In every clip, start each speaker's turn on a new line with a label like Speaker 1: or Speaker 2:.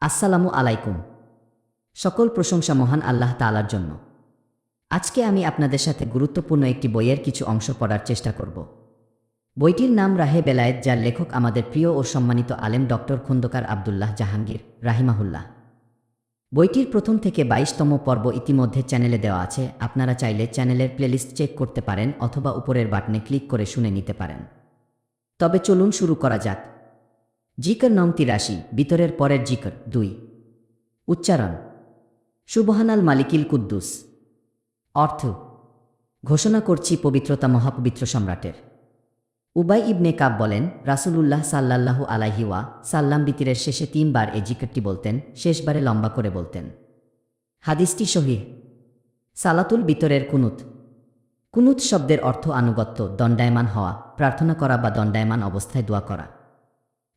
Speaker 1: আসসালামু আলাইকুম। সকল প্রশংসা মহান আল্লাহ তালার জন্য। আজকে আমি আপনাদের সাথে গুরুত্বপূর্ণ একটি বইয়ের কিছু অংশ পড়ার চেষ্টা করব। বইটির নাম রাহে বেলায়েত, যার লেখক আমাদের প্রিয় ও সম্মানিত আলেম ডক্টর খন্দকার আবদুল্লাহ জাহাঙ্গীর, রাহিমাহুল্লাহ। বইটির প্রথম থেকে বাইশতম পর্ব ইতিমধ্যে চ্যানেলে দেওয়া আছে। আপনারা চাইলে চ্যানেলের প্লেলিস্ট চেক করতে পারেন অথবা উপরের বাটনে ক্লিক করে শুনে নিতে পারেন। তবে চলুন শুরু করা যাক। জিকর নং তিরাশি, বিতরের পরের জিকর দুই। উচ্চারণ, সুবহানাল মালিকিল কুদ্দুস। অর্থ, ঘোষণা করছি পবিত্রতা মহাপবিত্র সম্রাটের। উবাই ইবনে কাব বলেন, রাসূলুল্লাহ সাল্লাল্লাহু আলাইহি ওয়া সাল্লাম বিতিরের শেষে তিনবার এই জিকরটি বলতেন, শেষবারে লম্বা করে বলতেন। হাদিসটি সহিহ। সালাতুল বিতরের কুনুত। কুনুত শব্দের অর্থ আনুগত্য, দণ্ডায়মান হওয়া, প্রার্থনা করা বা দণ্ডায়মান অবস্থায় দোয়া করা।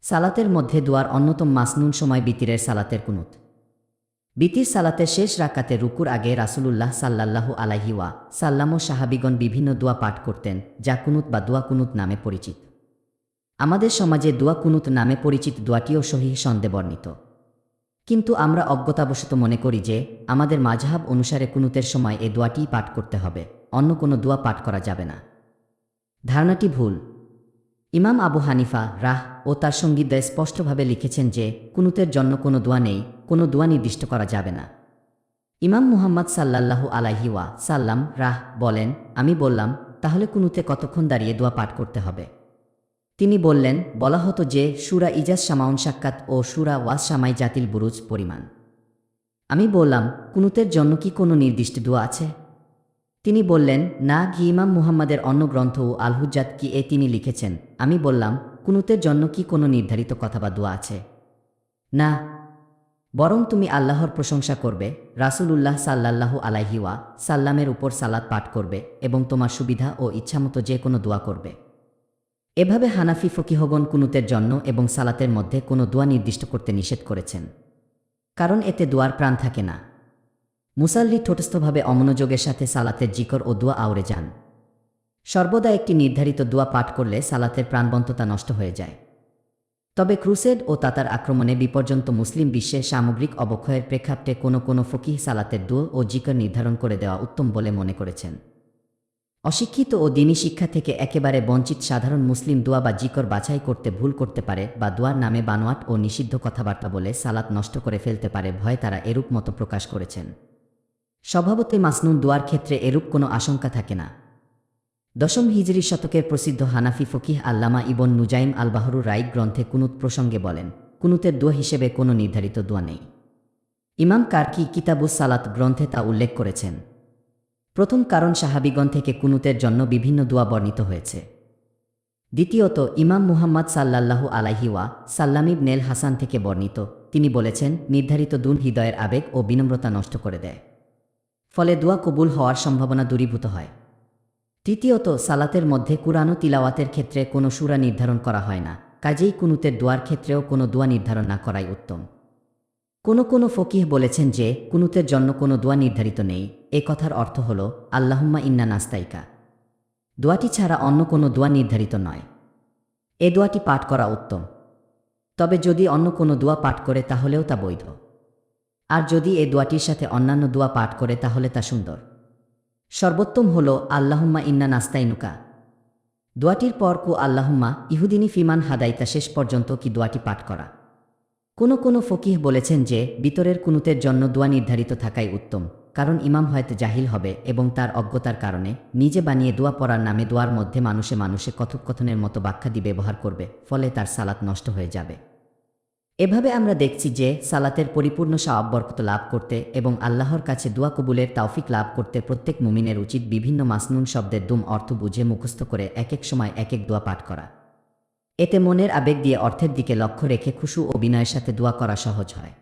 Speaker 1: সালাতের মধ্যে দোয়ার অন্যতম মাসনুন সময় বিতিরের সালাতের কুনুত। বিতির সালাতের শেষ রাকাতে রুকুর আগে রাসূলুল্লাহ সাল্লাল্লাহু আলাইহি ওয়া সাল্লাম ও সাহাবিগণ বিভিন্ন দোয়া পাঠ করতেন, যা কুনুত বা দোয়া কুনুত নামে পরিচিত। আমাদের সমাজে দোয়া কুনুত নামে পরিচিত দোয়াটিও সহিহ সন্দে বর্ণিত। কিন্তু আমরা অজ্ঞতাবশত মনে করি যে, আমাদের মাঝহাব অনুসারে কুনুতের সময় এ দোয়াটিই পাঠ করতে হবে, অন্য কোনো দোয়া পাঠ করা যাবে না। ধারণাটি ভুল। ইমাম আবু হানিফা রাহ ও তার সঙ্গীতদ্বয় স্পষ্টভাবে লিখেছেন যে, কুনুতের জন্য কোনো দোয়া নেই, কোনো দোয়া নির্দিষ্ট করা যাবে না। ইমাম মুহাম্মদ সাল্লাল্লাহু আলাইহি ওয়া সাল্লাম রাহ বলেন, আমি বললাম, তাহলে কুনুতে কতক্ষণ দাঁড়িয়ে দোয়া পাঠ করতে হবে? তিনি বললেন, বলা হতো যে, সুরা ইজাজ সামাউন সাক্ষাৎ ও সুরা ওয়াজ সামাই জাতিল বুরুজ পরিমাণ। আমি বললাম, কুনুতের জন্য কি কোনো নির্দিষ্ট দোয়া আছে? তিনি বললেন, না ঘি ইমাম মুহাম্মাদের অন্য গ্রন্থ ও আলহুজাত কি এ তিনি লিখেছেন? আমি বললাম, কুনুতের জন্য কি কোনো নির্ধারিত কথা বা দোয়া আছে? না। বরং তুমি আল্লাহর প্রশংসা করবে, রাসূলুল্লাহ সাল্লাল্লাহু আলাইহি ওয়া সাল্লামের উপর সালাত পাঠ করবে এবং তোমার সুবিধা ও ইচ্ছামতো যে কোনো দোয়া করবে। এভাবে হানাফি ফকিহগণ কুনুতের জন্য এবং সালাতের মধ্যে কোনো দোয়া নির্দিষ্ট করতে নিষেধ করেছেন। কারণ এতে দোয়ার প্রাণ থাকে না। মুসাল্লি ঠোটস্থভাবে অমনোযোগের সাথে সালাতের জিকর ও দোয়া আওড়ে যান। সর্বদা একটি নির্ধারিত দোয়া পাঠ করলে সালাতের প্রাণবন্ততা নষ্ট হয়ে যায়। তবে ক্রুসেড ও তাতার আক্রমণে বিপর্যন্ত মুসলিম বিশ্বে সামগ্রিক অবক্ষয়ের প্রেক্ষাপটে কোনো কোনো ফকিহ সালাতের দোয়া ও জিকর নির্ধারণ করে দেওয়া উত্তম বলে মনে করেছেন। অশিক্ষিত ও দিনী শিক্ষা থেকে একেবারে বঞ্চিত সাধারণ মুসলিম দোয়া বা জিকর বাছাই করতে ভুল করতে পারে বা দোয়ার নামে বানোয়াট ও নিষিদ্ধ কথাবার্তা বলে সালাত নষ্ট করে ফেলতে পারে ভয় তারা এরূপ মতো প্রকাশ করেছেন। স্বভাবতই মাসনুন দোয়ার ক্ষেত্রে এরূপ কোনো আশঙ্কা থাকে না। দশম হিজরি শতকের প্রসিদ্ধ হানাফি ফকিহ আল্লামা ইবন নুজাইম আল বাহরুর রাইক গ্রন্থে কুনুত প্রসঙ্গে বলেন, কুনুতের দোয়া হিসেবে কোনো নির্ধারিত দোয়া নেই। ইমাম কার্কি কিতাবুস সালাত গ্রন্থে তা উল্লেখ করেছেন। প্রথম কারণ সাহাবিগণ থেকে কুনুতের জন্য বিভিন্ন দোয়া বর্ণিত হয়েছে। দ্বিতীয়ত, ইমাম মুহাম্মদ সাল্লাল্লাহু আলাইহিওয়া সাল্লামিব নেল হাসান থেকে বর্ণিত। তিনি বলেছেন, নির্ধারিত দুন হৃদয়ের আবেগ ও বিনম্রতা নষ্ট করে দেয়। ফলে দোয়া কবুল হওয়ার সম্ভাবনা দূরীভূত হয়। তৃতীয়ত, সালাতের মধ্যে কুরআন তিলাওয়াতের ক্ষেত্রে কোনো সুরা নির্ধারণ করা হয় না। কাজেই কুনুতের দোয়ার ক্ষেত্রেও কোনো দোয়া নির্ধারণ না করাই উত্তম। কোনো কোনো ফকিহ বলেছেন যে কুনুতের জন্য কোনো দোয়া নির্ধারিত নেই। এ কথার অর্থ হল, আল্লাহুম্মা ইন্না নাস্তাইকা। দোয়াটি ছাড়া অন্য কোনো দোয়া নির্ধারিত নয়। এ দোয়াটি পাঠ করা উত্তম। তবে যদি অন্য কোনো দোয়া পাঠ করে, তাহলেও তা বৈধ। আর যদি এ দোয়াটির সাথে অন্যান্য দোয়া পাঠ করে, তাহলে তা সুন্দর। সর্বোত্তম হল, আল্লাহুম্মা ইন্না নাস্তাইনুকা। দোয়াটির পর কু আল্লাহুম্মা, ইহুদিনী ফিমান হাদাইতা, শেষ পর্যন্ত কি দোয়াটি পাঠ করা। কোনো কোনো ফকিহ বলেছেন যে, বিতরের কুনুতের জন্য দোয়া নির্ধারিত থাকাই উত্তম, কারণ ইমাম হয়তো জাহিল হবে এবং তার অজ্ঞতার কারণে নিজে বানিয়ে দোয়া পড়ার নামে দোয়ার মধ্যে মানুষে মানুষে কথোপকথনের মতো ব্যাখ্যাদি ব্যবহার করবে, ফলে তার সালাত নষ্ট হয়ে যাবে। এভাবে আমরা দেখছি যে সালাতের পরিপূর্ণ সাববরকত লাভ করতে এবং আল্লাহর কাছে দোয়া কবুলের তাওফিক লাভ করতে প্রত্যেক মুমিনের উচিত বিভিন্ন মাসনুন শব্দের দুম অর্থ বুঝে মুখস্থ করে এক এক সময় এক এক দোয়া পাঠ করা। এতে মনের আবেগ দিয়ে অর্থের দিকে লক্ষ্য রেখে খুশু ও বিনয়ের সাথে দোয়া করা সহজ হয়।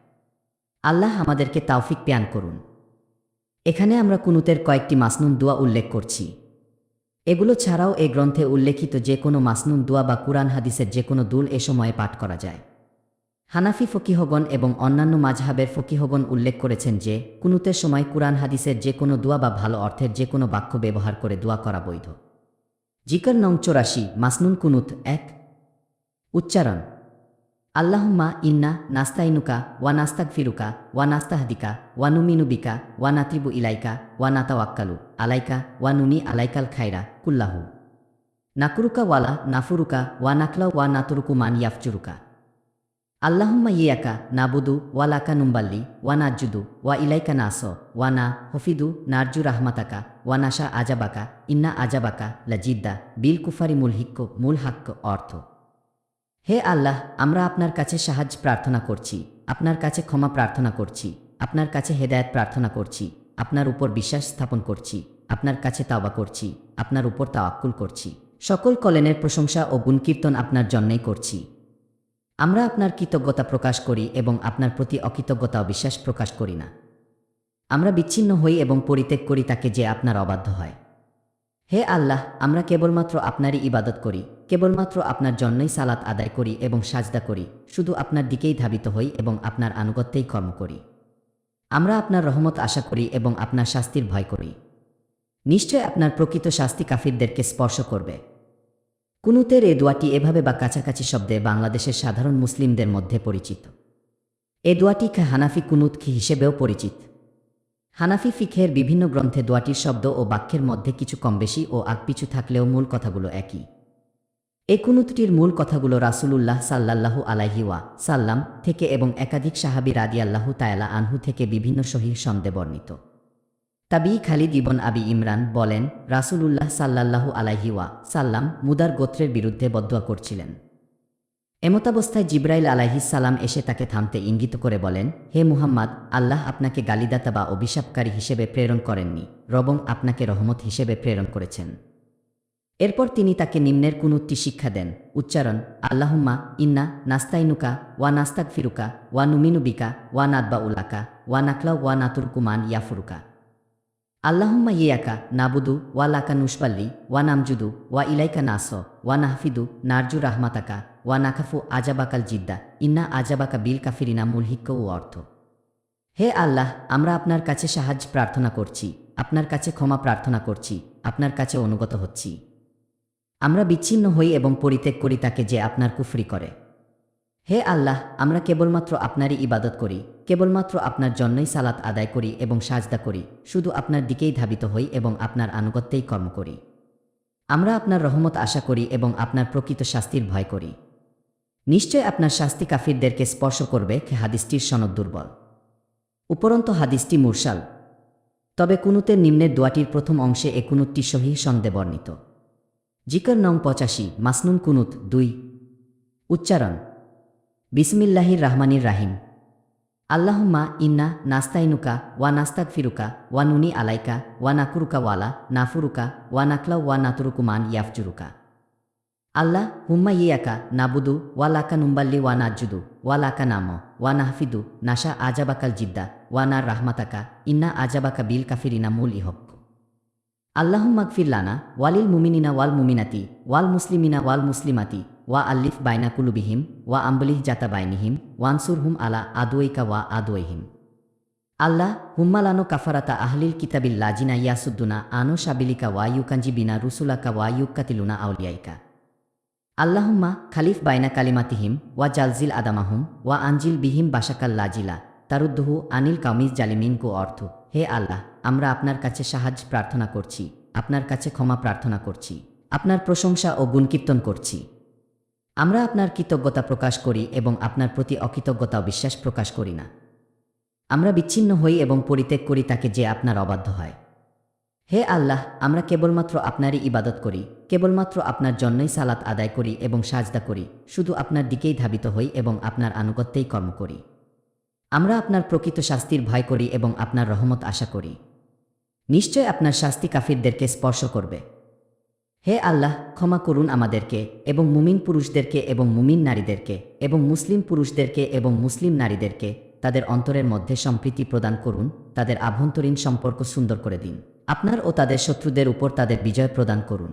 Speaker 1: আল্লাহ আমাদেরকে তাওফিক প্যান করুন। এখানে আমরা কুনুতের কয়েকটি মাসনুন দোয়া উল্লেখ করছি। এগুলো ছাড়াও এ গ্রন্থে উল্লেখিত যে কোনো মাসনুন দোয়া বা কুরআন হাদিসের যে কোনো দুল এ সময়ে পাঠ করা যায়। হানাফি ফকিহগণ এবং অন্যান্য মাঝহাবের ফকিহগণ উল্লেখ করেছেন যে, কুনুতের সময় কুরআন হাদিসের যে কোনো দোয়া বা ভালো অর্থের যে কোনো বাক্য ব্যবহার করে দোয়া করা বৈধ। জিকর নং চৌরাশি, মাসনুন কুনুত এক। উচ্চারণ, আল্লাহুম্মা ইন্না নাস্তাইনুকা, ওয়া নাস্তাক ফিরুকা ওয়া নাস্তাহাদিকা, ওয়া নুমিনুবিকা, ওয়া নাতিবু ইলাইকা, ওয়া নাতাওয়াক্কালু আলাইকা, ওয়া নুনি আলাইকাল খাইরা, কুল্লাহু। নাকুরুকা ওয়ালা, নাফুরুকা, ওয়া নাকলা ওয়া নাতুরুকু মান ইয়াফজুরুকা। আল্লাহুম্মা ইয়াকা নাবুদু ওয়ালাকা নুম্বাল্লি ওয়া নাজুদু ওয়া ইলাইকা নাস ওয়ানা হফিদু নারজু রাহমাতাকা ওয়া নাশা আজাবাকা ইন্না আজাবাকা লাজিদ্দা বিল কুফারি মূল হিক্ক মূল হাক্ক অর্থ। হে আল্লাহ, আমরা আপনার কাছে সাহায্য প্রার্থনা করছি, আপনার কাছে ক্ষমা প্রার্থনা করছি, আপনার কাছে হেদায়েত প্রার্থনা করছি, আপনার উপর বিশ্বাস স্থাপন করছি, আপনার কাছে তাওবা করছি, আপনার উপর তাওয়াক্কুল করছি। সকল কলেনের প্রশংসা ও গুণকীর্তন আপনার জন্যই করছি। আমরা আপনার কৃতজ্ঞতা প্রকাশ করি এবং আপনার প্রতি অকৃতজ্ঞতা ও বিশ্বাস প্রকাশ করি না। আমরা বিচ্ছিন্ন হই এবং পরিত্যাগ করি তাকে যে আপনার অবাধ্য হয়। হে আল্লাহ, আমরা কেবলমাত্র আপনারই ইবাদত করি, কেবলমাত্র আপনার জন্যই সালাত আদায় করি এবং সাজদা করি, শুধু আপনার দিকেই ধাবিত হই এবং আপনার আনুগত্যেই কর্ম করি। আমরা আপনার রহমত আশা করি এবং আপনার শাস্তির ভয় করি। নিশ্চয় আপনার প্রকৃত শাস্তি কাফিরদেরকে স্পর্শ করবে। কুনুতের এ দোয়াটি এভাবে বা কাছাকাছি শব্দে বাংলাদেশের সাধারণ মুসলিমদের মধ্যে পরিচিত। এ দোয়াটি হানাফি কুনুত হিসেবেও পরিচিত। হানাফি ফিখের বিভিন্ন গ্রন্থে দোয়াটির শব্দ ও বাক্যের মধ্যে কিছু কম বেশি ও আগপিছু থাকলেও মূল কথাগুলো একই। এ কুনুতটির মূল কথাগুলো রাসূলুল্লাহ সাল্লাল্লাহু আলাইহি ওয়া সাল্লাম থেকে এবং একাধিক সাহাবী রাদিয়াল্লাহু তায়ালা আনহু থেকে বিভিন্ন সহিহ সন্দে বর্ণিত। তাবি খালিদ ইবন আবি ইমরান বলেন, রাসূলুল্লাহ সাল্লাল্লাহু আলাইহি ওয়া সাল্লাম মুদার গোত্রের বিরুদ্ধে বদুয়া করছিলেন। এমতাবস্থায় জিব্রাইল আলাইহিস সালাম এসে তাকে থামতে ইঙ্গিত করে বলেন, হে মুহাম্মদ, আল্লাহ আপনাকে গালিদাতা বা অভিশাপকারী হিসেবে প্রেরণ করেননি রবং আপনাকে রহমত হিসেবে প্রেরণ করেছেন। এরপর তিনি তাকে নিম্নের কুনুত্তি শিক্ষা দেন, উচ্চারণ, আল্লাহুম্মা ইন্না নাস্তাইনুকা ওয়া নাস্তাক ফিরুকা ওয়া নুমিনুবিকা ওয়া নাদবা উলাকা ওয়া নাকলা ওয়া নাতুরকুমান ইয়াফুরুকা। আল্লাহুম্মা ইয়াকা নাবুদু ওয়া লাকা নুসবাল্লি ওয়া নামজুদু ওয়া ইলাইকা নাস ওয়া নাহফিদু নারজু রাহমাতাকা ওয়া নাকাফু আজাবাকাল জিদ্দা, ইন্না আজাবাকা বিল কাফিরিনা মূলহিক্য ও অর্থ। হে আল্লাহ, আমরা আপনার কাছে সাহায্য প্রার্থনা করছি, আপনার কাছে ক্ষমা প্রার্থনা করছি, আপনার কাছে অনুগত হচ্ছি। আমরা বিচ্ছিন্ন হই এবং পরিত্যাগ করি তাকে যে আপনার কুফরি করে। হে আল্লাহ, আমরা কেবলমাত্র আপনারই ইবাদত করি, কেবলমাত্র আপনার জন্যই সালাত আদায় করি এবং সাজদা করি, শুধু আপনার দিকেই ধাবিত হই এবং আপনার আনুগত্যেই কর্ম করি। আমরা আপনার রহমত আশা করি এবং আপনার প্রকৃত শাস্তির ভয় করি। নিশ্চয় আপনার শাস্তি কাফিরদেরকে স্পর্শ করবে হাদিসটির সনদ দুর্বল। উপরন্ত হাদিসটি মুরসাল। তবে কুনুতের নিম্নের দোয়াটির প্রথম অংশে এ কুনুতটি সহি সন্দে বর্ণিত। জিকর নং পঁচাশি, মাসনুন কুনুত দুই। উচ্চারণ বিসমিল্লাহির রহমানির রাহিম। আল্লাহুম্মা ইন্না নাস্তাইনুকা ওয়া নাস্তাক ফিরুকা ওয়া নুনি আলাইকা ওয়া নাকুরুকা ওয়ালা নাফুরুকা ওয়া নাকলা ওয়া নাতুরুকুমান ইয়াফজুরুকা। আল্লাহ, হুম্মা ইয়াকা নাবুদু ওয়া লাকা নুম্বাল্লি ওয়া নাজুদু ওয়া লাকা নাম ওয়া নাহফিদু নাশা আজাবাকাল জিদ্দা ওয়া নার রাহমাতাকা ইন্না আজাবাকা বিল কাফিরিনা মূল ইহক আল্লাহুম্মাগফির লানা ওয়ালিল মুমিনিনা ওয়াল মুমিনাতি ওয়াল মুসলিমিনা ওয়াল মুসলিমাতি ওয়া আল্লিফ বাইনা কুলুবিহিম ওয়া আম্বলিহ জাতা বাইনিহিম ওয়ানসুর হুম আলা আদুয়াইকা ওয়া আদুয়াইহিম আল্লাহ হুম্মালানো কাফারাতা আহলিল কিতাবিল লাজিনা ইয়াসুদ্দুনা আনো সাবিলিকা ওয়া ইউকাঞ্জি বিনা রুসুলাকা ওয়া ইউকাতিলুনা আউলিয়াইকা আল্লাহুম্মা খালিফ বাইনা কালিমাতিহিম ওয়া জালজিল আদামাহুম ওয়া আঞ্জিল বিহিম বাসাকাল লাজিলা তারুদ্দহু আনিল কামিজ জালিমিন কো অর্থ হে আল্লাহ আমরা আপনার কাছে সাহায্য প্রার্থনা করছি আপনার কাছে ক্ষমা প্রার্থনা করছি আপনার প্রশংসা ও গুণকীর্তন করছি আমরা আপনার কৃতজ্ঞতা প্রকাশ করি এবং আপনার প্রতি অকৃতজ্ঞতা বিশ্বাস প্রকাশ করি না। আমরা বিচ্ছিন্ন হই এবং পরিত্যাগ করি তাকে যে আপনার অবাধ্য হয়। হে আল্লাহ, আমরা কেবলমাত্র আপনারই ইবাদত করি, কেবলমাত্র আপনার জন্যই সালাত আদায় করি এবং সাজদা করি, শুধু আপনার দিকেই ধাবিত হই এবং আপনার আনুগত্যেই কর্ম করি। আমরা আপনার প্রকৃত শাস্তির ভয় করি এবং আপনার রহমত আশা করি। নিশ্চয় আপনার শাস্তি কাফিরদেরকে স্পর্শ করবে। হে আল্লাহ, ক্ষমা করুন আমাদেরকে এবং মুমিন পুরুষদেরকে এবং মুমিন নারীদেরকে এবং মুসলিম পুরুষদেরকে এবং মুসলিম নারীদেরকে তাদের অন্তরের মধ্যে সম্প্রীতি প্রদান করুন, তাদের আভ্যন্তরীণ সম্পর্ক সুন্দর করে দিন। আপনার ও তাদের শত্রুদের উপর তাদের বিজয় প্রদান করুন।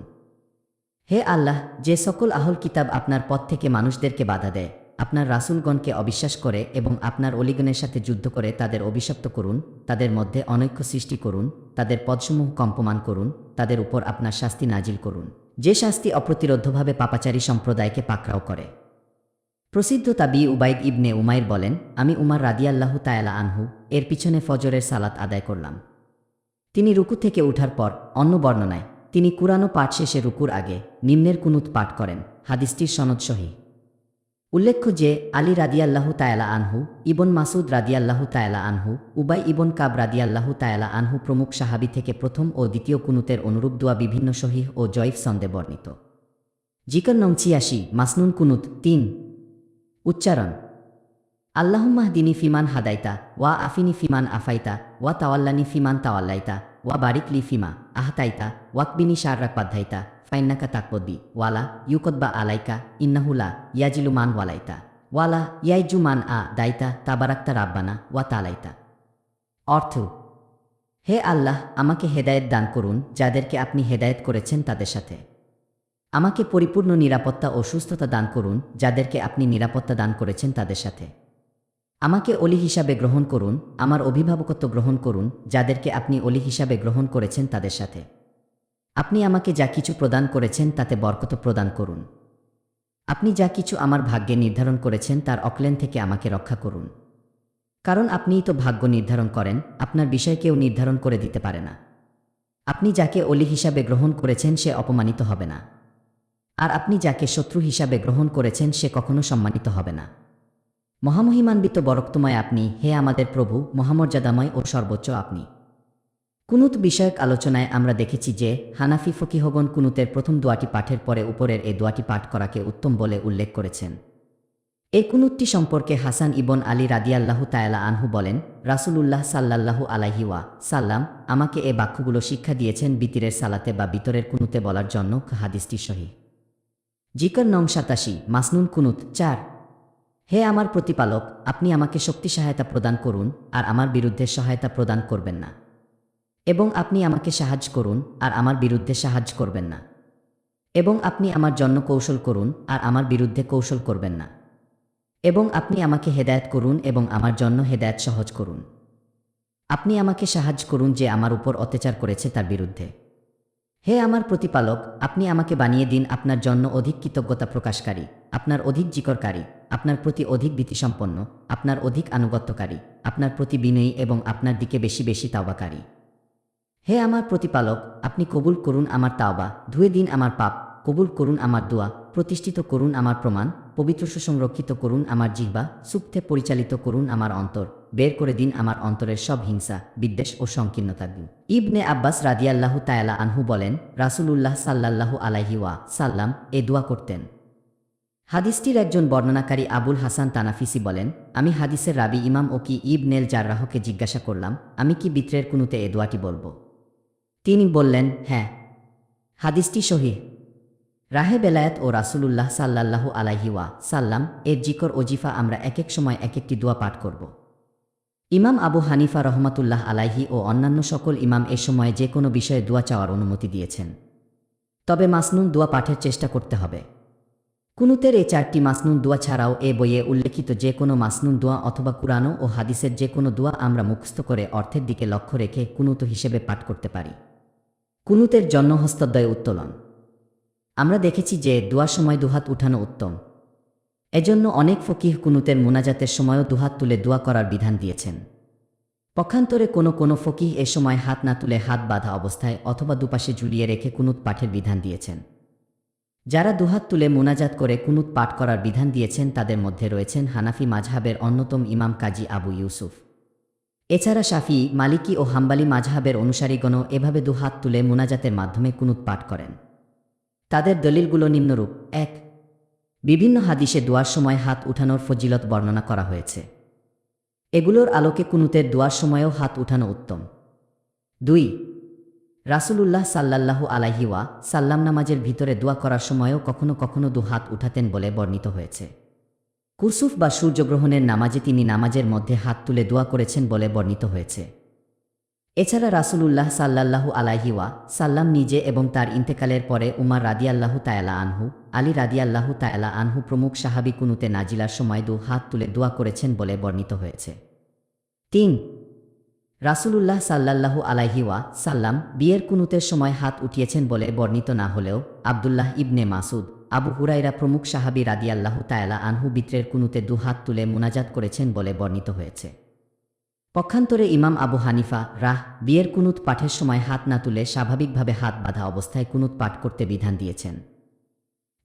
Speaker 1: হে আল্লাহ, যে সকল আহল কিতাব আপনার পথ থেকে মানুষদেরকে বাধা দেয় আপনার রাসুলগণকে অবিশ্বাস করে এবং আপনার অলিগণের সাথে যুদ্ধ করে তাদের অভিশপ্ত করুন, তাদের মধ্যে অনৈক্য সৃষ্টি করুন, তাদের পদসমূহ কম্পমান করুন, তাদের উপর আপনার শাস্তি নাজিল করুন। যে শাস্তি অপ্রতিরোধ্যভাবে পাপাচারী সম্প্রদায়কে পাকড়াও করে। প্রসিদ্ধ তাবি উবাইদ ইবনে উমাইর বলেন, আমি উমার রাদিয়াল্লাহু তায়ালা আনহু, এর পিছনে ফজরের সালাত আদায় করলাম। তিনি রুকু থেকে উঠার পর, অন্য বর্ণনায়, তিনি কুরানো পাঠ শেষে রুকুর আগে নিম্নের কুনুত পাঠ করেন। হাদিসটির সনদ সহি। উল্লেখ্য যে আলী রাদিয়াল্লাহু তায়ালা আনহু, ইবন মাসুদ রাদিয়াল্লাহু তায়ালা আনহু, উবাই ইবন কাব রাদিয়াল্লাহু তায়ালা আনহু প্রমুখ সাহাবি থেকে প্রথম ও দ্বিতীয় কুনুতের অনুরূপ দোয়া বিভিন্ন সহিহ ও জয়ীফ ছন্দে বর্ণিত। জিকর নং ছিয়াশি, মাসনুন কুনুত তিন। উচ্চারণ আল্লাহুম্মাহ দিনী ফিমান হাদাইতা, ওয়া আফিনি ফিমান আফাইতা, ওয়া তাওয়াল্লানি ফিমান তাওয়াল্লাইতা, ওয়া বারিকলি ফিমা আহতাইতা, ওয়াকবিনি শাররাক পাধ্যাইতা ফাইন্নাকা তাকবদ্দি ওয়ালা ইউকদ্বা আলাইকা ইন্নাহুলা ইয়াজিলু মান ওয়ালাইতা। ওয়ালা ইয়াইজু মান আ দাইতা, তাবারাক্তা রাব্বানা ওয়া তালাইতা অর্থ, হে আল্লাহ, আমাকে হেদায়েত দান করুন, যাদেরকে আপনি হেদায়েত করেছেন তাদের সাথে। আমাকে পরিপূর্ণ নিরাপত্তা ও সুস্থতা দান করুন, যাদেরকে আপনি নিরাপত্তা দান করেছেন তাদের সাথে। আমাকে অলি হিসাবে গ্রহণ করুন, আমার অভিভাবকত্ব গ্রহণ করুন, যাদেরকে আপনি অলি হিসাবে গ্রহণ করেছেন তাদের সাথে। আপনি আমাকে যা কিছু প্রদান করেছেন, তাতে বরকত প্রদান করুন। আপনি যা কিছু আমার ভাগ্যে নির্ধারণ করেছেন, তার অকলেন থেকে আমাকে রক্ষা করুন। কারণ আপনিই তো ভাগ্য নির্ধারণ করেন, আপনার বিষয় কেউ নির্ধারণ করে দিতে পারে না। আপনি যাকে অলি হিসাবে গ্রহণ করেছেন, সে অপমানিত হবে না। আর আপনি যাকে শত্রু হিসাবে গ্রহণ করেছেন, সে কখনো সম্মানিত হবে না। মহামহিমান্বিত বরক্তময় আপনি, হে আমাদের প্রভু, মহামর্যাদাময় ও সর্বোচ্চ আপনি। কুনুত বিষয়ক আলোচনায় আমরা দেখেছি যে, হানাফি ফকিহগণ কুনুতের প্রথম দোয়াটি পাঠের পরে উপরের এই দোয়াটি পাঠ করাকে উত্তম বলে উল্লেখ করেছেন। এই কুনুতটি সম্পর্কে হাসান ইবন আলী রাদিয়াল্লাহু তায়ালা আনহু বলেন, রাসূলুল্লাহ সাল্লাল্লাহু আলাইহি ওয়া সাল্লাম আমাকে এ বাক্যগুলো শিক্ষা দিয়েছেন বিতিরের সালাতে বা বিতরের কুনুতে বলার জন্য হাদিসটি সহি। জিকর নং সাতাশি, মাসনুন কুনুত চার, হে আমার প্রতিপালক, আপনি আমাকে শক্তি সহায়তা প্রদান করুন আর আমার বিরুদ্ধে সহায়তা প্রদান করবেন না। এবং আপনি আমাকে সাহায্য করুন আর আমার বিরুদ্ধে সাহায্য করবেন না। এবং আপনি আমার জন্য কৌশল করুন আর আমার বিরুদ্ধে কৌশল করবেন না। এবং আপনি আমাকে হেদায়েত করুন এবং আমার জন্য হেদায়েত সহজ করুন। আপনি আমাকে সাহায্য করুন যে আমার উপর অত্যাচার করেছে তার বিরুদ্ধে। হে আমার প্রতিপালক, আপনি আমাকে বানিয়ে দিন আপনার জন্য অধিক কৃতজ্ঞতা প্রকাশকারী, আপনার অধিক জিকরকারী, আপনার প্রতি অধিক ভীতিসম্পন্ন, আপনার অধিক আনুগত্যকারী, আপনার প্রতি বিনয়ী এবং আপনার দিকে বেশি বেশি তাওবাকারী। হে আমার প্রতিপালক, আপনি কবুল করুন আমার তাওবা, ধুয়ে দিন আমার পাপ, কবুল করুন আমার দোয়া, প্রতিষ্ঠিত করুন আমার প্রমাণ, পবিত্র সুসংরক্ষিত করুন আমার জিহ্বা, সুপ্তে পরিচালিত করুন আমার অন্তর, বের করে দিন আমার অন্তরের সব হিংসা, বিদ্বেষ ও সংকীর্ণতা দিন। ইবনে আব্বাস রাদিয়াল্লাহু তায়ালা আনহু বলেন, রাসূলুল্লাহ সাল্লাল্লাহু আলাইহি ওয়া সাল্লাম এ দোয়া করতেন। হাদিসটির একজন বর্ণনাকারী আবুল হাসান তানাফিসি বলেন, আমি হাদিসের রাবি ইমাম ওকি ইবনেল জার্রাহকে জিজ্ঞাসা করলাম, আমি কি বিত্রের কুনুতে এ দোয়াটি বলব? তিনি বললেন হ্যাঁ হাদিসটি সহি। রাহে বেলায়েত ও রাসূলুল্লাহ সাল্লাল্লাহু আলাইহি ওয়া সাল্লাম এর জিকর ওজিফা আমরা এক এক সময় এক একটি দোয়া পাঠ করব। ইমাম আবু হানিফা রহমাতুল্লাহ আলাহি ও অন্যান্য সকল ইমাম এ সময়ে যে কোনো বিষয়ে দোয়া চাওয়ার অনুমতি দিয়েছেন। তবে মাসনুন দোয়া পাঠের চেষ্টা করতে হবে। কুনুতের এই চারটি মাসনুন দোয়া ছাড়াও এ বইয়ে উল্লেখিত যে কোনো মাসনুন দোয়া অথবা কুরানো ও হাদিসের যে কোনো দোয়া আমরা মুখস্থ করে অর্থের দিকে লক্ষ্য রেখে কুনুত হিসেবে পাঠ করতে পারি। কুনুতের জন্য হস্তদ্বয় উত্তোলন। আমরা দেখেছি যে দোয়ার সময় দুহাত উঠানো উত্তম। এজন্য অনেক ফকিহ কুনুতের মোনাজাতের সময়ও দুহাত তুলে দোয়া করার বিধান দিয়েছেন। পক্ষান্তরে কোনো কোনো ফকিহ এ সময় হাত না তুলে হাত বাঁধা অবস্থায় অথবা দুপাশে ঝুলিয়ে রেখে কুনুত পাঠের বিধান দিয়েছেন। যারা দুহাত তুলে মোনাজাত করে কুনুত পাঠ করার বিধান দিয়েছেন, তাদের মধ্যে রয়েছেন হানাফি মাঝহাবের অন্যতম ইমাম কাজী আবু ইউসুফ। এছাড়া শাফি, মালিকি ও হাম্বালি মাঝহাবের অনুসারীগণও এভাবে দুহাত তুলে মুনাজাতের মাধ্যমে কুনুত পাঠ করেন। তাদের দলিলগুলো নিম্নরূপ। এক, বিভিন্ন হাদিসে দোয়ার সময় হাত উঠানোর ফজিলত বর্ণনা করা হয়েছে। এগুলোর আলোকে কুনুতের দোয়ার সময়ও হাত উঠানো উত্তম। দুই, রাসূলুল্লাহ সাল্লাল্লাহু আলাইহি ওয়া সাল্লাম নামাজের ভিতরে দোয়া করার সময়ও কখনো কখনো দু হাত উঠাতেন বলে বর্ণিত হয়েছে। কুরসুফ বা সূর্যগ্রহণের নামাজে তিনি নামাজের মধ্যে হাত তুলে দোয়া করেছেন বলে বর্ণিত হয়েছে। এছাড়া রাসূলুল্লাহ সাল্লাল্লাহু আলাইহি ওয়া সাল্লাম নিজে এবং তার ইন্তেকালের পরে উমার রাদিয়াল্লাহু তায়ালা আনহু, আলী রাদিয়াল্লাহু তায়ালা আনহু প্রমুখ সাহাবি কুনুতে নাজিলার সময় দু হাত তুলে দোয়া করেছেন বলে বর্ণিত হয়েছে। তিন, রাসূলুল্লাহ সাল্লাল্লাহু আলাইহি ওয়া সাল্লাম বিয়ের কুনুতের সময় হাত উঠিয়েছেন বলে বর্ণিত না হলেও আবদুল্লাহ ইবনে মাসুদ আবু হুরাইরা প্রমুখ সাহাবি রাদিয়াল্লাহু তায়ালা আনহু বিত্রের কুনুতে দুহাত তুলে মুনাজাত করেছেন বলে বর্ণিত হয়েছে। পক্ষান্তরে ইমাম আবু হানিফা রাহ বিয়ের কুনুত পাঠের সময় হাত না তুলে স্বাভাবিকভাবে হাত বাঁধা অবস্থায় কুনুত পাঠ করতে বিধান দিয়েছেন।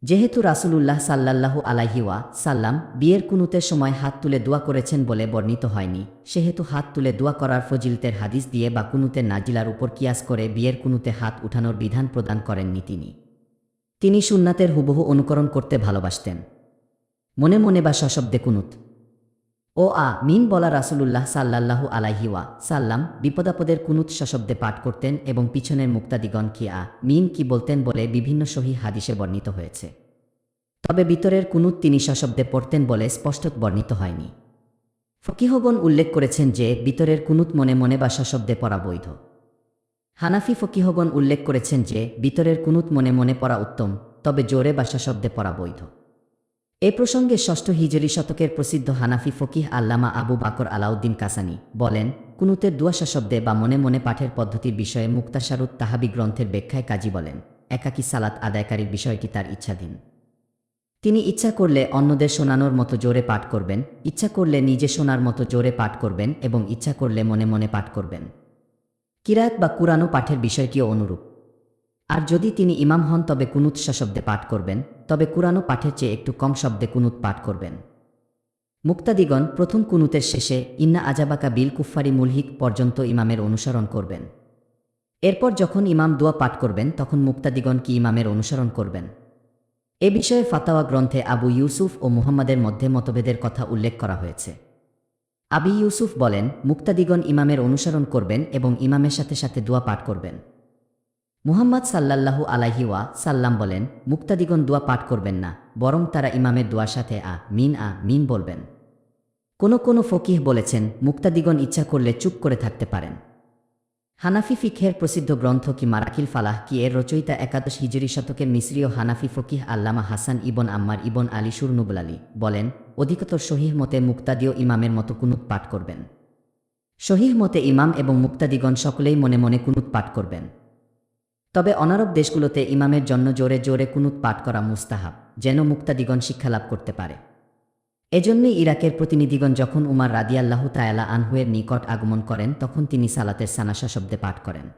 Speaker 1: যেহেতু রাসূলুল্লাহ সাল্লাল্লাহু আলাইহিওয়া সাল্লাম বিয়ের কুনুতের সময় হাত তুলে দোয়া করেছেন বলে বর্ণিত হয়নি, সেহেতু হাত তুলে দোয়া করার ফজিলতের হাদিস দিয়ে বা কুনুতের নাজিলার উপর কিয়াস করে বিয়ের কুনুতে হাত উঠানোর বিধান প্রদান করেননি তিনি। তিনি সুন্নাতের হুবহু অনুকরণ করতে ভালোবাসতেন। মনে মনে বা সশব্দে কুনুত। ও আ, মিন বলা রাসূলুল্লাহ সাল্লাল্লাহু আলাইহিওয়া সাল্লাম বিপদাপদের কুনুত সশব্দে পাঠ করতেন এবং পিছনের মুক্তাদিগণ কি আ, মিন কি বলতেন বলে বিভিন্ন সহি হাদিসে বর্ণিত হয়েছে। তবে বিতরের কুনুত তিনি সশব্দে পড়তেন বলে স্পষ্ট বর্ণিত হয়নি। ফকিহগণ উল্লেখ করেছেন যে, বিতরের কুনুত মনে মনে বা সশব্দে পড়া বৈধ। হানাফি ফকিহগণ উল্লেখ করেছেন যে, বিতরের কুনুত মনে মনে পড়া উত্তম, তবে জোরে বা সশব্দে পড়া বৈধ। এ প্রসঙ্গে ষষ্ঠ হিজরি শতকের প্রসিদ্ধ হানাফি ফকিহ আল্লামা আবু বাকর আলাউদ্দিন কাসানি বলেন, কুনুতের দুয়াশা শব্দে বা মনে মনে পাঠের পদ্ধতির বিষয়ে মুক্তাশারুদ তাহাবি গ্রন্থের ব্যাখ্যায় কাজী বলেন, একাকী সালাত আদায়কারীর বিষয়টি তার ইচ্ছাধীন। তিনি ইচ্ছা করলে অন্যদের শোনানোর মতো জোরে পাঠ করবেন, ইচ্ছা করলে নিজে শোনার মতো জোরে পাঠ করবেন এবং ইচ্ছা করলে মনে মনে পাঠ করবেন। কিরাত বা কুরানো পাঠের বিষয়টিও অনুরূপ। আর যদি তিনি ইমাম হন, তবে কুনুত শব্দে পাঠ করবেন, তবে কুরানো পাঠের চেয়ে একটু কম শব্দে কুনুত পাঠ করবেন। মুক্তাদিগণ প্রথম কুনুতের শেষে ইন্না আজাবাকা বিল কুফফারি মুলহিক পর্যন্ত ইমামের অনুসরণ করবেন। এরপর যখন ইমাম দোয়া পাঠ করবেন, তখন মুক্তাদিগণ কি ইমামের অনুসরণ করবেন? এ বিষয়ে ফাতাওয়া গ্রন্থে আবু ইউসুফ ও মুহাম্মাদের মধ্যে মতভেদের কথা উল্লেখ করা হয়েছে। আবি ইউসুফ বলেন, মুক্তাদিগণ ইমামের অনুসরণ করবেন এবং ইমামের সাথে সাথে দোয়া পাঠ করবেন। মুহাম্মদ সাল্লাল্লাহু আলাইহিওয়া সাল্লাম বলেন, মুক্তাদিগণ দোয়া পাঠ করবেন না, বরং তারা ইমামের দোয়ার সাথে আ, মিন আ, মিন বলবেন। কোনো কোনো ফকিহ বলেছেন, মুক্তাদিগণ ইচ্ছা করলে চুপ করে থাকতে পারেন। হানাফি ফিখের প্রসিদ্ধ গ্রন্থ কি মারাকিল ফালাহ কি এর রচয়িতা একাদশ হিজরি শতকের মিসরীয় হানাফি ফকিহ আল্লামা হাসান ইবন আম্মার ইবন আলী সুরনুবুল আলী বলেন অধিকতর শহীহ মতে মুক্তাদিও ইমামের মতো কুনুত পাঠ করবেন। শহীহ মতে ইমাম এবং মুক্তাদিগণ সকলেই মনে মনে কুনুত পাঠ করবেন। তবে অনারব দেশগুলোতে ইমামের জন্য জোরে জোরে কুনুত পাঠ করা মুস্তাহাব, যেন মুক্তাদিগণ শিক্ষালাভ করতে পারে। এজন্যই ইরাকের প্রতিনিধিগণ যখন উমার রাদিয়াল্লাহু তায়ালা আনহুয়ের নিকট আগমন করেন, তখন তিনি সালাতের সানাসা শব্দে পাঠ করেন।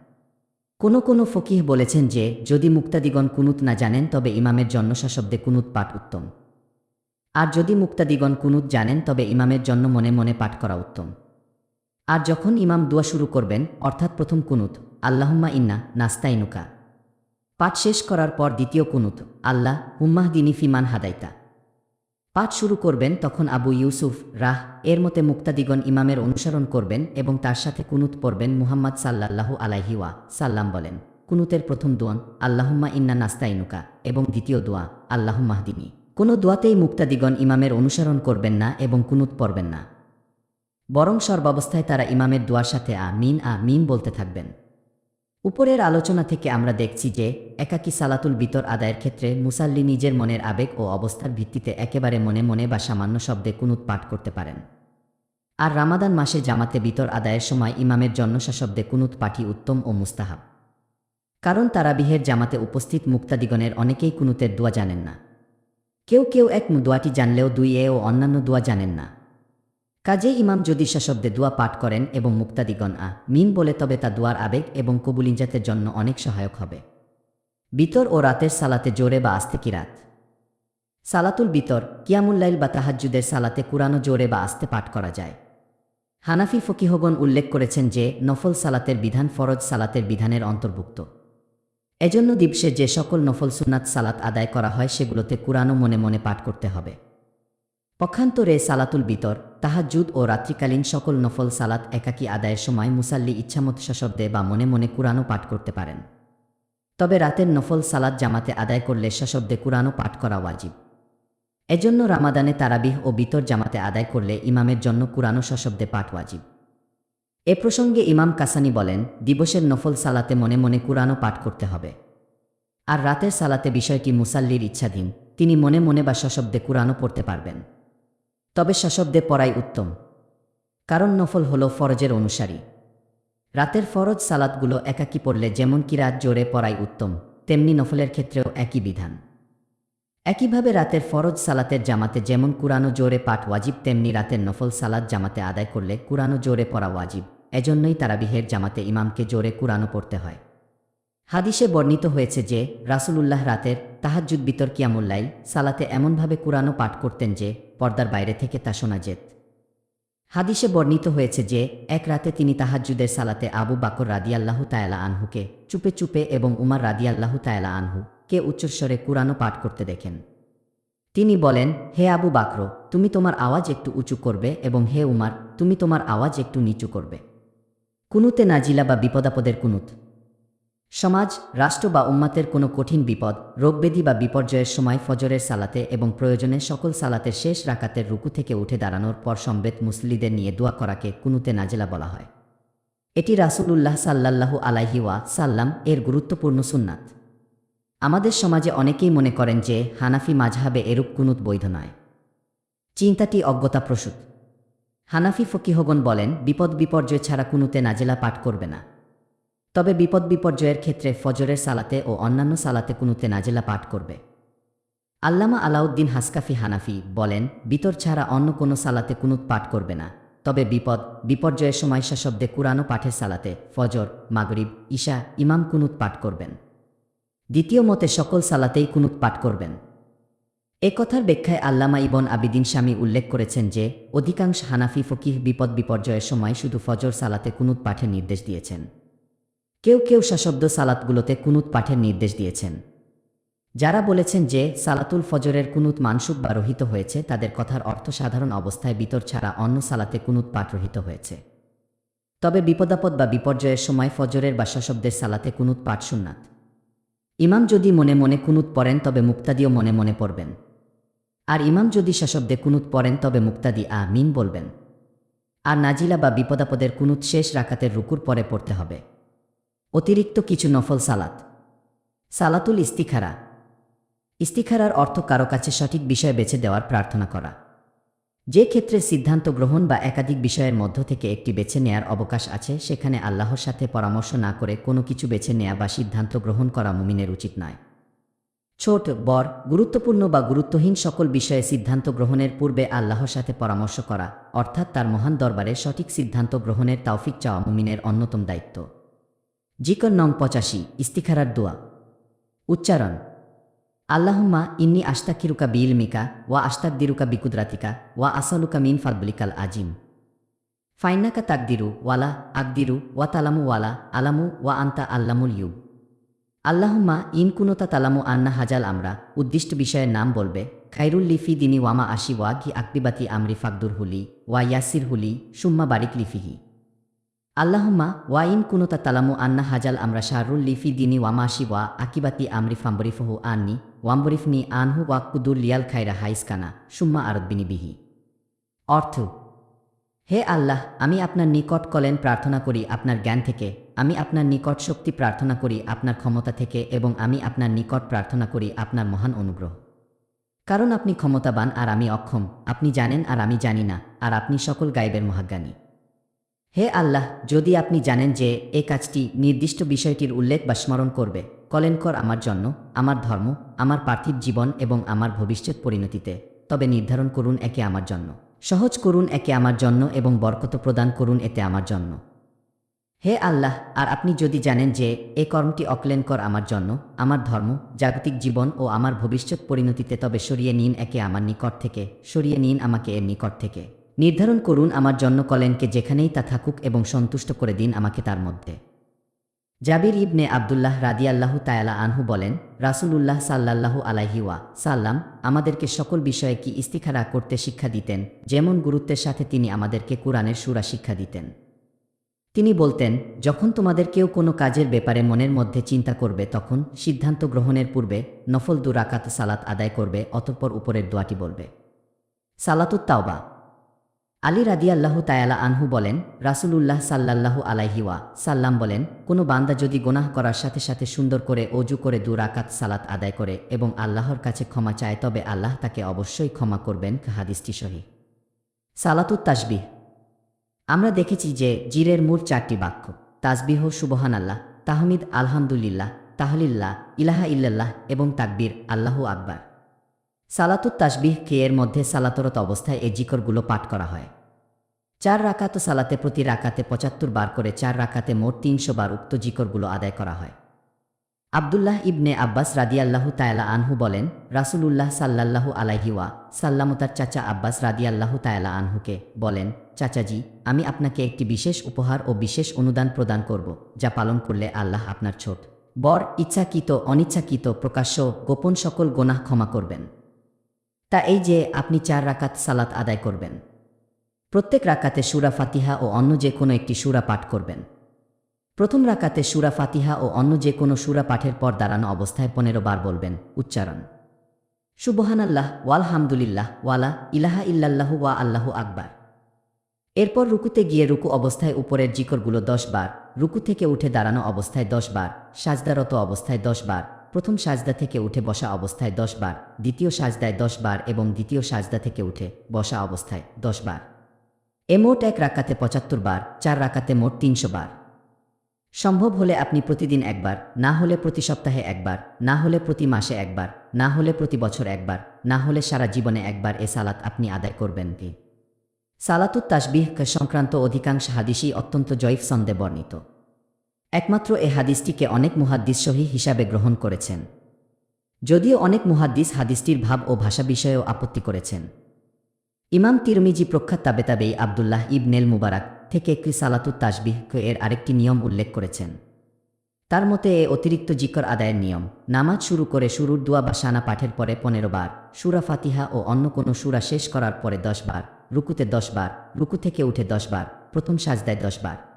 Speaker 1: কোনো কোনো ফকিহ বলেছেন যে, যদি মুক্তাদিগণ কুনুত না জানেন, তবে ইমামের জন্য শব্দে কুনুত পাঠ উত্তম। আর যদি মুক্তাদিগণ কুনুত জানেন, তবে ইমামের জন্য মনে মনে পাঠ করা উত্তম। আর যখন ইমাম দোয়া শুরু করবেন, অর্থাৎ প্রথম কুনুত, আল্লাহুম্মা ইন্না নাস্তাইনুকা। পাঠ শেষ করার পর দ্বিতীয় কুনুত, আল্লাহ হুম্মাহ দিনী ফিমান হাদাইতা। পাঠ শুরু করবেন তখন আবু ইউসুফ, রাহ, এর মতে মুক্তাদিগণ ইমামের অনুসরণ করবেন এবং তার সাথে কুনুত পড়বেন মুহাম্মদ সাল্লাল্লাহু আলাইহিওয়া সাল্লাম বলেন। কুনুতের প্রথম দোয়ান, আল্লাহুম্মা ইন্না নাস্তাইনুকা, এবং দ্বিতীয় দোয়া, আল্লাহুম্মাহ দিনী। কোনো দোয়াতেই মুক্তাদিগণ ইমামের অনুসরণ করবেন না এবং কুনুত পড়বেন না। বরং সর্বাবস্থায় তারা ইমামের দোয়ার সাথে আ মিন আ মিন বলতে থাকবেন। উপরের আলোচনা থেকে আমরা দেখছি যে, একাকী সালাতুল বিতর আদায়ের ক্ষেত্রে মুসাল্লি নিজের মনের আবেগ ও অবস্থার ভিত্তিতে একেবারে মনে মনে বা সামান্য শব্দে কুনুত পাঠ করতে পারেন। আর রামাদান মাসে জামাতে বিতর আদায়ের সময় ইমামের জন্মসা শব্দে কুনুত পাঠই উত্তম ও মুস্তাহাব। কারণ তারা বিহের জামাতে উপস্থিত মুক্তাদিগণের অনেকেই কুনুতের দোয়া জানেন না। কেউ কেউ এক দোয়াটি জানলেও দুই এ ও অন্যান্য দোয়া জানেন না। কাজে ইমাম যদি শব্দে দোয়া পাঠ করেন এবং মুক্তাদিগণ আ মিম বলে তবে তা দোয়ার আবেগ এবং কবুলিঞ্জাতের জন্য অনেক সহায়ক হবে। বিতর ও রাতের সালাতে জোরে বা আস্তে কি রাত? সালাতুল বিতর কিয়ামুল্লাইল বা তাহাজ্জুদের সালাতে কুরানো জোরে বা আস্তে পাঠ করা যায়। হানাফি ফকিহগণ উল্লেখ করেছেন যে, নফল সালাতের বিধান ফরজ সালাতের বিধানের অন্তর্ভুক্ত। এজন্য দিবসে যে সকল নফল সুন্নাত সালাত আদায় করা হয়, সেগুলোতে কুরানো মনে মনে পাঠ করতে হবে। পক্ষান্তরে সালাতুল বিতর তাহাজুদ ও রাত্রিকালীন সকল নফল সালাত একাকী আদায়ের সময় মুসাল্লি ইচ্ছামত শব্দে বা মনে মনে কুরানো পাঠ করতে পারেন। তবে রাতের নফল সালাত জামাতে আদায় করলে সশব্দে কুরানো পাঠ করা ওয়াজিব। এজন্য রামাদানে তারাবিহ ও বিতর জামাতে আদায় করলে ইমামের জন্য কুরানো সশব্দে পাঠ ওয়াজিব। এ প্রসঙ্গে ইমাম কাসানি বলেন, দিবসের নফল সালাতে মনে মনে কুরানো পাঠ করতে হবে। আর রাতের সালাতে বিষয়টি মুসাল্লির ইচ্ছাধীন, তিনি মনে মনে বা সশব্দে কুরানো পড়তে পারবেন। তবে সশব্দে পড়াই উত্তম। কারণ নফল হল ফরজের অনুসারী। রাতের ফরজ সালাদগুলো একাকি পড়লে যেমন কি রাত জোরে পড়াই উত্তম, তেমনি নফলের ক্ষেত্রেও একই বিধান। একইভাবে রাতের ফরজ সালাতের জামাতে যেমন কুরানো জোরে পাঠ ওয়াজিব, তেমনি রাতের নফল সালাত জামাতে আদায় করলে কুরানো জোরে পড়া ওয়াজিব। এজন্যই তারাবিহের জামাতে ইমামকে জোরে কুরানো পড়তে হয়। হাদিসে বর্ণিত হয়েছে যে, রাসূলুল্লাহ রাতের তাহাজ্জুদ বিতর কিয়ামুল্লাইল সালাতে এমনভাবে কুরানো পাঠ করতেন যে, পর্দার বাইরে থেকে তা শোনা যেত। হাদিসে বর্ণিত হয়েছে যে, এক রাতে তিনি তাহাজ্জুদের সালাতে আবু বাকর রাদিয়াল্লাহু তায়ালা আনহুকে চুপে চুপে এবং উমার রাদিয়াল্লাহু তায়ালা আনহু কে উচ্চস্বরে কুরানো পাঠ করতে দেখেন। তিনি বলেন, হে আবু বাকর, তুমি তোমার আওয়াজ একটু উঁচু করবে এবং হে উমার, তুমি তোমার আওয়াজ একটু নিচু করবে। কুনুতে নাজিলা বা বিপদাপদের কুনুত। সমাজ, রাষ্ট্র বা উম্মাতের কোনো কঠিন বিপদ, রোগবেদি বা বিপর্যয়ের সময় ফজরের সালাতে এবং প্রয়োজনে সকল সালাতের শেষ রাকাতের রুকু থেকে উঠে দাঁড়ানোর পর সম্বেত মুসলিদের নিয়ে দোয়া করাকে কুনুতে নাজেলা বলা হয়। এটি রাসূলুল্লাহ সাল্লাল্লাহু আলাইহি ওয়া সাল্লাম এর গুরুত্বপূর্ণ সুন্নাত। আমাদের সমাজে অনেকেই মনে করেন যে হানাফি মাঝহাবে এরূপ কুনুত বৈধ নয়। চিন্তাটি অজ্ঞতাপ্রসূত হানাফি ফকিহগণ বলেন, বিপদ বিপর্যয় ছাড়া কুনুতে নাজেলা পাঠ করবে না। তবে বিপদ বিপর্যয়ের ক্ষেত্রে ফজরের সালাতে ও অন্যান্য সালাতে কুনুতে নাজেলা পাঠ করবে। আল্লামা আলাউদ্দিন হাসকাফি হানাফি বলেন, বিতর ছাড়া অন্য কোনো সালাতে কুনুত পাঠ করবে না। তবে বিপদ বিপর্যয়ের সময় শব্দে কুরানো পাঠের সালাতে ফজর, মাগরিব, ঈশা, ইমাম কুনুত পাঠ করবেন। দ্বিতীয় মতে সকল সালাতেই কুনুত পাঠ করবেন। এ কথার ব্যাখ্যায় আল্লামা ইবন আবিদিন স্বামী উল্লেখ করেছেন যে, অধিকাংশ হানাফি ফকিহ বিপদ বিপর্যয়ের সময় শুধু ফজর সালাতে কুনুত পাঠের নির্দেশ দিয়েছেন। কেউ কেউ সশব্দ সালাতগুলোতে কুনুত পাঠের নির্দেশ দিয়েছেন। যারা বলেছেন যে, সালাতুল ফজরের কুনুত মানসুক বা রহিত হয়েছে, তাদের কথার অর্থ সাধারণ অবস্থায় বিতর ছাড়া অন্য সালাতে কুনুত পাঠ রহিত হয়েছে। তবে বিপদাপদ বা বিপর্যয়ের সময় ফজরের বা সশব্দের সালাতে কুনুত পাঠ সুন্নাত। ইমাম যদি মনে মনে কুনুত পড়েন, তবে মুক্তাদিও মনে মনে পড়বেন। আর ইমাম যদি সশব্দে কুনুত পড়েন, তবে মুক্তাদি আ মিন বলবেন। আর নাজিলা বা বিপদাপদের কুনুত শেষ রাকাতের রুকুর পরে পড়তে হবে। অতিরিক্ত কিছু নফল সালাত। সালাতুল ইস্তিখারা। ইস্তিখারার অর্থ কারও কাছে সঠিক বিষয় বেছে দেওয়ার প্রার্থনা করা। যে ক্ষেত্রে সিদ্ধান্ত গ্রহণ বা একাধিক বিষয়ের মধ্য থেকে একটি বেছে নেয়ার অবকাশ আছে, সেখানে আল্লাহর সাথে পরামর্শ না করে কোনো কিছু বেছে নেয়া বা সিদ্ধান্ত গ্রহণ করা মুমিনের উচিত নয়। ছোট, বড়, গুরুত্বপূর্ণ বা গুরুত্বহীন সকল বিষয়ে সিদ্ধান্ত গ্রহণের পূর্বে আল্লাহর সাথে পরামর্শ করা, অর্থাৎ তার মহান দরবারে সঠিক সিদ্ধান্ত গ্রহণের তাওফিক চাওয়া মুমিনের অন্যতম দায়িত্ব। জিকর নং পঁচাশি, ইস্তিখারার দোয়া। উচ্চারণ আল্লাহুম্মা ইন্নি আস্তাকিরুকা বিইলমিকা ওয়া আস্তাকদিরুকা বিকুদরাতিকা ওয়া আসালুকা মিন ফাদবলিকাল আজিম ফাইনাকা তাকদিরু ওয়ালা আকদিরু ওয়া তালামু ওয়ালা আলামু ওয়া আন্তা আল্লামুল ইউব আল্লাহুম্মা ইন কুনতা তালামু আন্না হাজাল আমরা উদ্দিষ্ট বিষয়ের নাম বলবে খাইরুল লিফি দিনী ওয়ামা আশি ওয়া কি আকবিবাতি আমরি ফাকদুর হুলি ওয়া ইয়াসির হুলি সুম্মা বারিক লিফিহি আল্লাহম্মা ওয়া ইন কুনুতা তালামু আন্না হাজাল আমরা শাহরুল লিফি দিনী ওয়ামাশি ওয়া আকিবাতি আমরি ফাম্বরিফহু আননি ওয়াম্বরিফনি আনহু ওয়া কুদুর লিয়াল খাইরা হাইসকানা, সুম্মা আরতবিনী বিহি। অর্থ, হে আল্লাহ, আমি আপনার নিকট কলেন প্রার্থনা করি আপনার জ্ঞান থেকে, আমি আপনার নিকট শক্তি প্রার্থনা করি আপনার ক্ষমতা থেকে এবং আমি আপনার নিকট প্রার্থনা করি আপনার মহান অনুগ্রহ। কারণ আপনি ক্ষমতাবান আর আমি অক্ষম, আপনি জানেন আর আমি জানি না, আর আপনি সকল গাইবের মহাজ্ঞানী। হে আল্লাহ, যদি আপনি জানেন যে এ কাজটি নির্দিষ্ট বিষয়টির উল্লেখ বা স্মরণ করবে কলেনকর আমার জন্য, আমার ধর্ম, আমার পার্থিব জীবন এবং আমার ভবিষ্যৎ পরিণতিতে। তবে নির্ধারণ করুন একে আমার জন্য। সহজ করুন একে আমার জন্য এবং বরকত প্রদান করুন এতে আমার জন্য। হে আল্লাহ, আর আপনি যদি জানেন যে এ কর্মটি অক্লেনকর আমার জন্য, আমার ধর্ম, জাগতিক জীবন ও আমার ভবিষ্যৎ পরিণতিতে তবে সরিয়ে নিন একে আমার নিকট থেকে, সরিয়ে নিন আমাকে এর নিকট থেকে। নির্ধারণ করুন আমার জন্য কলেনকে যেখানেই তা থাকুক এবং সন্তুষ্ট করে দিন আমাকে তার মধ্যে। জাবির ইবনে আবদুল্লাহ রাদিয়াল্লাহু তায়ালা আনহু বলেন, রাসূলুল্লাহ সাল্লাল্লাহু আলাইহি ওয়া সাল্লাম আমাদেরকে সকল বিষয়ে কি ইস্তিখারা করতে শিক্ষা দিতেন, যেমন গুরুত্বের সাথে তিনি আমাদেরকে কোরআনের সুরা শিক্ষা দিতেন। তিনি বলতেন, যখন তোমাদের কেউ কোনো কাজের ব্যাপারে মনের মধ্যে চিন্তা করবে, তখন সিদ্ধান্ত গ্রহণের পূর্বে নফল দুরাকাত সালাত আদায় করবে, অতঃপর উপরের দোয়াটি বলবে। সালাতুত তাওবা আলী রাদিয়াল্লাহু তায়ালা আনহু বলেন, রাসূলুল্লাহ সাল্লাল্লাহু আলাইহি ওয়া সাল্লাম বলেন, কোনো বান্দা যদি গোনাহ করার সাথে সাথে সুন্দর করে অজু করে দু রাকাত সালাত আদায় করে এবং আল্লাহর কাছে ক্ষমা চায়, তবে আল্লাহ তাকে অবশ্যই ক্ষমা করবেন, হাদিসটি সহি। সালাতুত তাসবিহ। আমরা দেখেছি যে জিরের মূল চারটি বাক্য, তাসবিহ সুবহান আল্লাহ তাহমিদ, আলহামদুলিল্লাহ, তাহলিল্লাহ, ইলাহা ইল্লাল্লাহ এবং তাকবীর, আল্লাহু আকবার। সালাতুত তাসবিহ কে এর মধ্যে সালাতরত অবস্থায় এই জিকরগুলো পাঠ করা হয়। চার রাকাত সালাতে প্রতি রাকাতে পঁচাত্তর বার করে চার রাকাতে মোট তিনশো বার উক্ত জিকরগুলো আদায় করা হয়। আবদুল্লাহ ইবনে আব্বাস রাদিয়াল্লাহু তায়ালা আনহু বলেন, রাসূলুল্লাহ সাল্লাল্লাহু আলাইহি ওয়া সাল্লামতার চাচা আব্বাস রাদিয়াল্লাহু তায়ালা আনহুকে বলেন, চাচাজি, আমি আপনাকে একটি বিশেষ উপহার ও বিশেষ অনুদান প্রদান করব, যা পালন করলে আল্লাহ আপনার ছোট। বর ইচ্ছাকৃত, অনিচ্ছাকৃত, প্রকাশ্য, গোপন সকল গোনাহ ক্ষমা করবেন। তা এই যে আপনি চার রাকাত সালাত আদায় করবেন। প্রত্যেক রাকাতে সুরা ফাতিহা ও অন্য যে কোনো একটি সুরা পাঠ করবেন। প্রথম রাকাতে সুরা ফাতিহা ও অন্য যে কোনো সুরা পাঠের পর দাঁড়ানো অবস্থায় পনেরো বার বলবেন, উচ্চারণ। সুবহানাল্লাহ ওয়াল হামদুলিল্লাহ ওয়ালা ইলাহা ইল্লাল্লাহু ওয়া আল্লাহু আকবার। এরপর রুকুতে গিয়ে রুকু অবস্থায় উপরের জিকরগুলো দশ বার, রুকু থেকে উঠে দাঁড়ানো অবস্থায় দশ বার, সাজদারত অবস্থায় দশ বার প্রথম সাজদা থেকে উঠে বসা অবস্থায় দশ বার দ্বিতীয় সাজদায় দশ বার এবং দ্বিতীয় সাজদা থেকে উঠে বসা অবস্থায় দশ বার এ মোট এক রাকাতে পঁচাত্তর বার, চার রাকাতে মোট তিনশো বার। সম্ভব হলে আপনি প্রতিদিন একবার, না হলে প্রতি সপ্তাহে একবার, না হলে প্রতি মাসে একবার, না হলে প্রতি বছর একবার, না হলে সারা জীবনে একবার এ সালাত আপনি আদায় করবেন সালাতুত তাসবিহ সংক্রান্ত অধিকাংশ হাদিসই অত্যন্ত জয়ীফ সন্দে বর্ণিত। একমাত্র এ হাদিসটিকে অনেক মুহাদ্দিস সহি হিসাবে গ্রহণ করেছেন। যদিও অনেক মুহাদ্দিস হাদিসটির ভাব ও ভাষা বিষয়েও আপত্তি করেছেন। ইমাম তিরমিজি প্রখ্যাত তাবে তাবেই আবদুল্লাহ ইবনেল মুবারাক থেকে একটি সালাতুত তাসবিহ এর আরেকটি নিয়ম উল্লেখ করেছেন। তার মতে এ অতিরিক্ত জিকর আদায়ের নিয়ম, নামাজ শুরু করে শুরুর দোয়া বা সানা পাঠের পরে পনেরো বার, সুরা ফাতিহা ও অন্য কোনো সুরা শেষ করার পরে দশ বার, রুকুতে দশ বার, রুকু থেকে উঠে দশ বার, প্রথম সাজদায় দশ বার।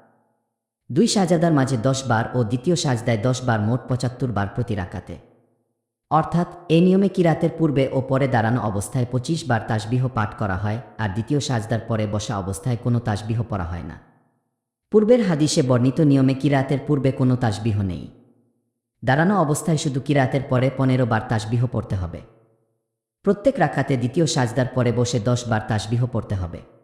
Speaker 1: দুই সাজাদার মাঝে দশ বার ও দ্বিতীয় সাজদায় দশ বার মোট পঁচাত্তর বার প্রতি রাকাতে। অর্থাৎ এই নিয়মে কিরাতের পূর্বে ও পরে দাঁড়ানো অবস্থায় পঁচিশ বার তাসবিহ পাঠ করা হয় আর দ্বিতীয় সাজদার পরে বসা অবস্থায় কোনো তাসবিহ পড়া হয় না? পূর্বের হাদিসে বর্ণিত নিয়মে কিরাতের পূর্বে কোনো তাসবিহ নেই? দাঁড়ানো অবস্থায় শুধু কিরাতের পরে পনেরো বার তাসবিহ পড়তে হবে? প্রত্যেক রাখাতে দ্বিতীয় সাজদার পরে বসে দশ বার তাসবিহ পড়তে হবে।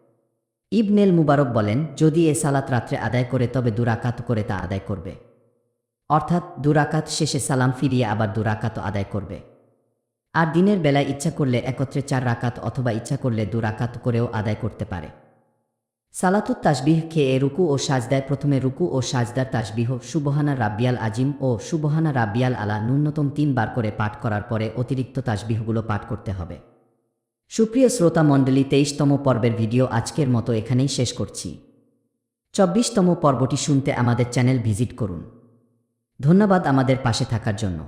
Speaker 1: ইবনেল মুবারক বলেন, যদি এ সালাত রাত্রে আদায় করে, তবে দুরাকাত করে তা আদায় করবে। অর্থাৎ দুরাকাত শেষে সালাম ফিরিয়ে আবার দুরাকাত আদায় করবে। আর দিনের বেলায় ইচ্ছা করলে একত্রে চার রাকাত অথবা ইচ্ছা করলে দুরাকাত করেও আদায় করতে পারে। সালাতুত তাসবিহ খেয়ে রুকু ও সাজদায় প্রথমে রুকু ও সাজদার তাসবিহ, সুবহানা রাব্বিয়াল আজিম ও সুবহানা রাব্বিয়াল আলা ন্যূনতম তিনবার করে পাঠ করার পরে অতিরিক্ত তাসবিহগুলো পাঠ করতে হবে। সুপ্রিয় শ্রোতা মণ্ডলী, তেইশতম পর্বের ভিডিও আজকের মতো এখানেই শেষ করছি। চব্বিশতম পর্বটি শুনতে আমাদের চ্যানেল ভিজিট করুন। ধন্যবাদ আমাদের পাশে থাকার জন্য।